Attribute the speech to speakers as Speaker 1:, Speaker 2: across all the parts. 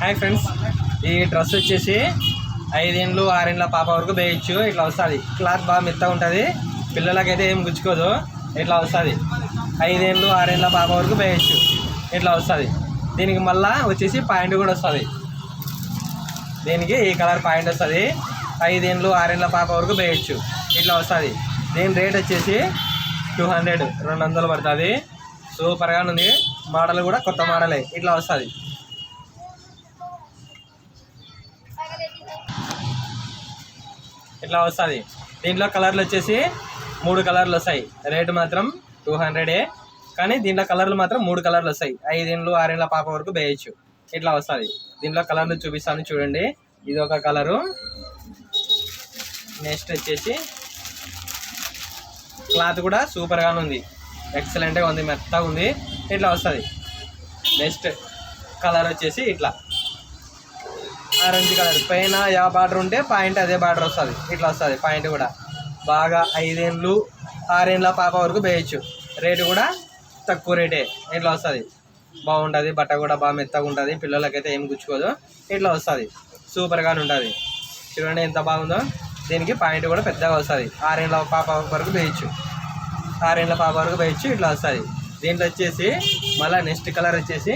Speaker 1: Hi friends ఈ dress వచ్చేసి ఐదేండ్లు ఆరేండ్ల పాప వరకు వేయచ్చు. ఇట్లా వస్తుంది. క్లాత్ బాగా మెత్తగా ఉంటుంది. పిల్లలకైతే ఏం గుచ్చుకోదు. ఇట్లా వస్తుంది. ఐదేండ్లు ఆరేండ్ల పాప వరకు వేయచ్చు. ఇట్లా వస్తుంది. దీనికి మళ్ళా వచ్చేసి పాయింట్ కూడా వస్తుంది. దీనికి ఈ కలర్ పాయింట్ వస్తుంది. ఐదేండ్లు ఆరేండ్ల పాప వరకు వేయచ్చు. ఇట్లా వస్తుంది. దీని రేట్ వచ్చేసి టూ హండ్రెడ్ రెండు వందలు పడుతుంది. సూపర్గా ఉంది. మోడల్ కూడా కొత్త మోడలే. ఇట్లా వస్తుంది. ఇట్లా వస్తుంది? దీంట్లో కలర్లు వచ్చేసి మూడు కలర్లు వస్తాయి. రేటు మాత్రం టూ హండ్రెడే. కానీ దీంట్లో కలర్లు మాత్రం మూడు కలర్లు వస్తాయి. ఐదేళ్ళు ఆరేళ్ళ పాప వరకు వేయచ్చు. ఇట్లా వస్తుంది? దీంట్లో కలర్లు చూపిస్తాను చూడండి. ఇది ఒక కలరు. నెక్స్ట్ వచ్చేసి క్లాత్ కూడా సూపర్గానే ఉంది. ఎక్సలెంట్గా ఉంది. మెత్తగా ఉంది. ఇట్లా వస్తుంది? నెక్స్ట్ కలర్ వచ్చేసి ఇట్లా. Orange colour. పైన యా బార్డర్ ఉంటే పాయింట్ అదే బార్డర్ వస్తుంది. ఇట్లా వస్తుంది పాయింట్ కూడా. బాగా ఐదేండ్లు ఆరేండ్ల పాప వరకు వేయచ్చు. రేటు కూడా తక్కువ రేటే. ఇట్లా వస్తుంది? బాగుంటుంది బట్ట కూడా బాగా మెత్తగా ఉంటుంది. పిల్లలకైతే ఏం గుచ్చుకోదు. ఇట్లా వస్తుంది. సూపర్గా ఉంటుంది. చూడండి ఎంత బాగుందో. దీనికి పాయింట్ కూడా పెద్దగా వస్తుంది. ఆరేండ్ల పాప వరకు వేయచ్చు. ఆరేండ్ల పాప వరకు వేయచ్చు ఇట్లా వస్తుంది. దీంట్లో వచ్చేసి మళ్ళీ నెక్స్ట్ కలర్ వచ్చేసి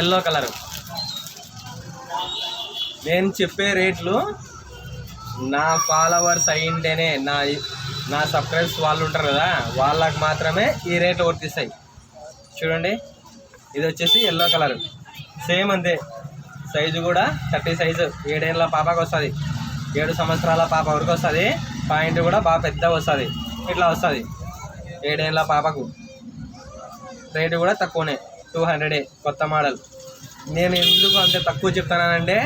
Speaker 1: ఎల్లో కలర్. నేను చెప్పే రేట్లు నా ఫాలోవర్స్ అయ్యింటేనే నా నా సబ్స్క్రైబ్స్ వాళ్ళు ఉంటారు కదా వాళ్ళకు మాత్రమే ఈ రేట్లు వర్తిస్తాయి. చూడండి ఇది వచ్చేసి ఎల్లో కలర్ సేమ్ అంతే. సైజు కూడా థర్టీ సైజు ఏడేళ్ళ పాపకు వస్తుంది. ఏడు సంవత్సరాల పాప వరకు వస్తుంది. పాయింట్ కూడా బాగా పెద్ద వస్తుంది. ఇట్లా వస్తుంది. ఏడేళ్ళ పాపకు. రేటు కూడా తక్కువనే. టూ హండ్రెడే కొత్త మోడల్ నేను ఎందుకు అంత తక్కువ చెప్తానంటే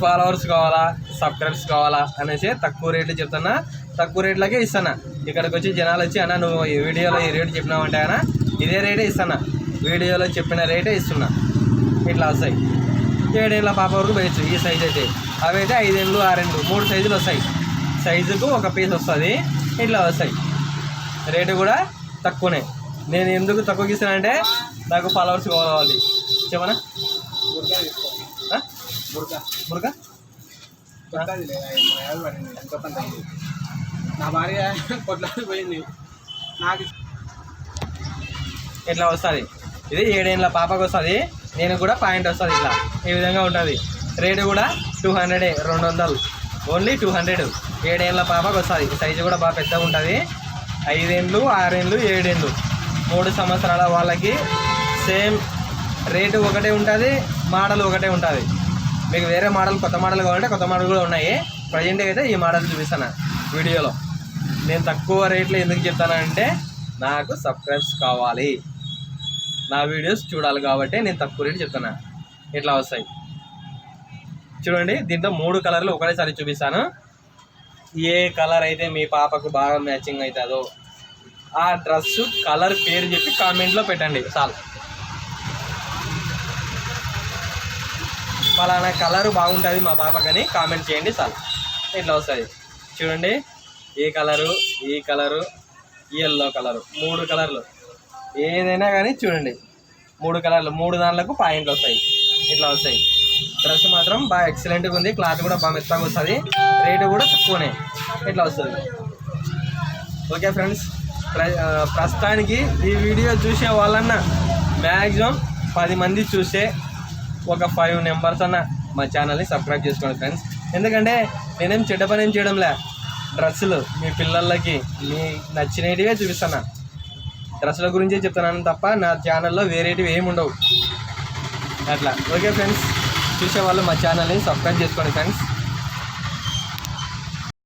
Speaker 1: ఫాలోవర్స్ కావాలా సబ్స్క్రైబ్స్ కావాలా అనేసి తక్కువ రేట్లు చెప్తున్నా. తక్కువ రేట్లకే ఇస్తాను ఇక్కడికి వచ్చి జనాలు వచ్చి అన్న నువ్వు ఈ వీడియోలో ఈ రేటు చెప్పినావంటే అన్న ఇదే రేటే ఇస్తాను వీడియోలో చెప్పిన రేటే ఇస్తున్నా. ఇట్లా వస్తాయి. ఏడేళ్ళ పాప వరకు వేయచ్చు ఈ సైజ్ అయితే. అవి అయితే ఐదేళ్ళు ఆరేళ్ళు మూడు సైజులు వస్తాయి. సైజుకు ఒక పీస్ వస్తుంది ఇట్లా వస్తాయి. రేటు కూడా తక్కువనే. నేను ఎందుకు తక్కువకి ఇస్తానంటే నాకు ఫాలోవర్స్ కావాలి. చెప్పనా?
Speaker 2: బుర్కా ఎంతో కొంత. నా భార్య కొట్లాడి పోయింది. నాకు
Speaker 1: ఇట్లా వస్తుంది? ఇది ఏడేళ్ళ పాపకు వస్తుంది. నేను కూడా పాయింట్ వస్తుంది ఇట్లా. ఈ విధంగా ఉంటుంది. రేటు కూడా టూ హండ్రెడే రెండు వందలు. Only two hundred. ఏడేళ్ళ పాపకు వస్తుంది. సైజు కూడా బాగా పెద్దగా ఉంటుంది. ఐదేండ్లు ఆరేండ్లు ఏడేండ్లు. మూడు సంవత్సరాల వాళ్ళకి సేమ్ రేటు ఒకటే ఉంటుంది మోడల్ ఒకటే ఉంటుంది. మీకు వేరే మోడల్ కొత్త మోడల్ కావాలంటే కొత్త మోడల్ కూడా ఉన్నాయి. ప్రజెంట్గా అయితే ఈ మోడల్ చూపిస్తాను వీడియోలో. నేను తక్కువ రేట్లో ఎందుకు చెప్తానంటే నాకు సబ్స్క్రైబ్స్ కావాలి. నా వీడియోస్ చూడాలి కాబట్టి నేను తక్కువ రేటు చెప్తాను. ఇట్లా వస్తాయి? చూడండి దీంట్లో మూడు కలర్లు ఒకటేసారి చూపిస్తాను. ఏ కలర్ అయితే మీ పాపకు బాగా మ్యాచింగ్ అవుతుందో ఆ డ్రెస్ కలర్ పేరు చెప్పి కామెంట్లో పెట్టండి. చాలు. పలానా కలర్ బాగుంటుంది మా పాపకని కామెంట్ చేయండి చాలు ఇట్లా వస్తుంది? చూడండి. ఏ కలరు? ఈ కలరు? Yellow colour. మూడు కలర్లు. ఏదైనా కానీ చూడండి. మూడు కలర్లు. మూడు దాంట్లకు పాయింట్లు వస్తాయి. ఇట్లా వస్తాయి? డ్రెస్ మాత్రం బాగా ఎక్సలెంట్గా ఉంది. క్లాత్ కూడా బాగా మెత్తగా వస్తుంది. రేటు కూడా తక్కువనే. ఇట్లా వస్తుంది? Okay friends. ప్ర- ప్రస్తుతానికి ఈ వీడియో చూసే వాళ్ళన్న మ్యాక్సిమం పది మంది చూసే ఒక ఫైవ్ నెంబర్స్ అన్న మా ఛానల్ని సబ్స్క్రైబ్ చేసుకోండి ఫ్రెండ్స్ ఎందుకంటే నేనేం చెడ్డ పని ఏం చేయడంలే. డ్రెస్సులు మీ పిల్లలకి మీ నచ్చినటివే చూపిస్తాను డ్రెస్సుల గురించే చెప్తున్నాను తప్ప నా ఛానల్లో వేరేటివి ఏమి ఉండవు. అట్లా. ఓకే ఫ్రెండ్స్ చూసే వాళ్ళు మా ఛానల్ని సబ్స్క్రైబ్ చేసుకోండి ఫ్రెండ్స్